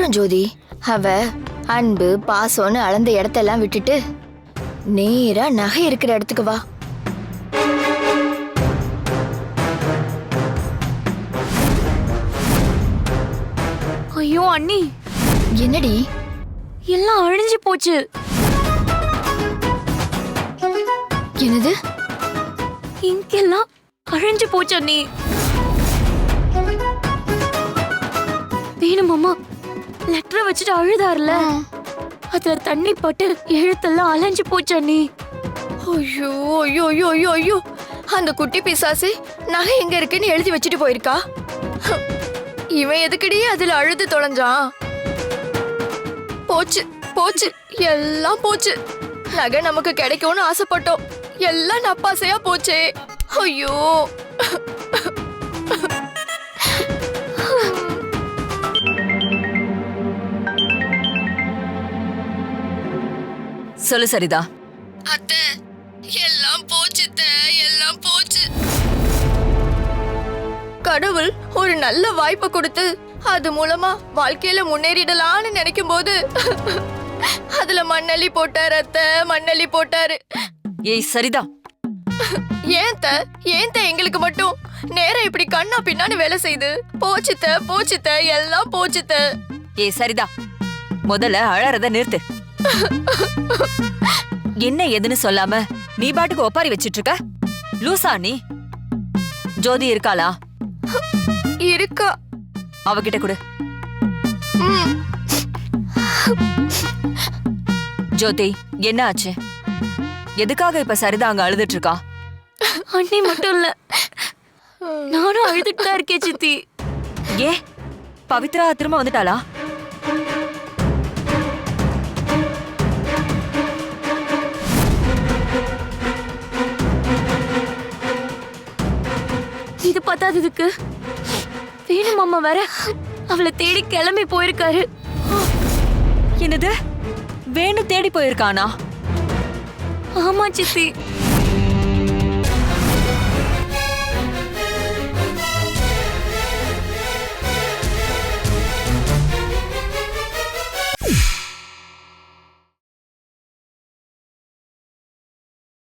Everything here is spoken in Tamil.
பாக்குறோம் ஜோதி. அவ அன்பு பாசம்னு அளந்த இடத்தெல்லாம் விட்டுட்டு நேரா நகை இருக்கிற இடத்துக்கு வா. ஐயோ அண்ணி. என்னடி? எல்லாம் அழிஞ்சு போச்சு. என்னது? இங்கெல்லாம் அழிஞ்சு போச்சு அண்ணி. வேணுமாமா லெட்டரை வச்சுட்டு அழுதாருல. அதுல தண்ணி பட்டு எழுத்தெல்லாம் அலைஞ்சு போச்சு அண்ணி ஐயோ ஐயோ ஐயோ ஐயோ ஐயோ. அந்த குட்டி பிசாசு நகை எங்க இருக்குன்னு எழுதி வச்சுட்டு போயிருக்கா? இவன் எதுக்குடி அதுல அழுது தொலைஞ்சான்? போச்சு போச்சு. எல்லாம் போச்சு. நகை நமக்கு கிடைக்கும்னு ஆசைப்பட்டோம். எல்லாம் நப்பாசையா போச்சே. ஐயோ. சொல்லு சரிதா. அத்தை எல்லாம் போச்சு எல்லாம் போச்சு. கடவுள் ஒரு நல்ல வாய்ப்பை கொடுத்து அது மூலமா வாழ்க்கையில முன்னேறிடலாம்னு நினைக்கும் போது அதுல மண்ணள்ளி போட்டாரு அத்தை மண்ணள்ளி போட்டாரு. ஏய் சரிதா. ஏன் த ஏன் த எங்களுக்கு மட்டும்? நேரம் இப்படி கண்ணா பின்னான்னு வேலை செய்யுது போச்சுத்த போச்சுத்த எல்லாம் போச்சுத்த ஏய் சரிதா. முதல்ல அழறத நிறுத்து. என்ன எதுன்னு சொல்லாம நீ பாட்டுக்கு ஒப்பாரி வச்சிட்டு இருக்க லூசா நீ. ஜோதி இருக்காளா? இருக்கா. அவகிட்ட கொடு. ஜோதி என்ன ஆச்சு? எதுக்காக இப்ப சரிதா அங்க அழுதுட்டு இருக்கா அண்ணி மட்டும் இல்ல. நானும் அழுதுட்டு தான் இருக்கேன் சித்தி. ஏ பவித்ரா திரும்ப வந்துட்டாளா? இது பத்தாததுக்கு வேணு மாமா வேற. அவளை தேடி கிளம்பி போயிருக்காரு. என்னது? வேணு தேடி போயிருக்கானா? ஆமா சித்தி.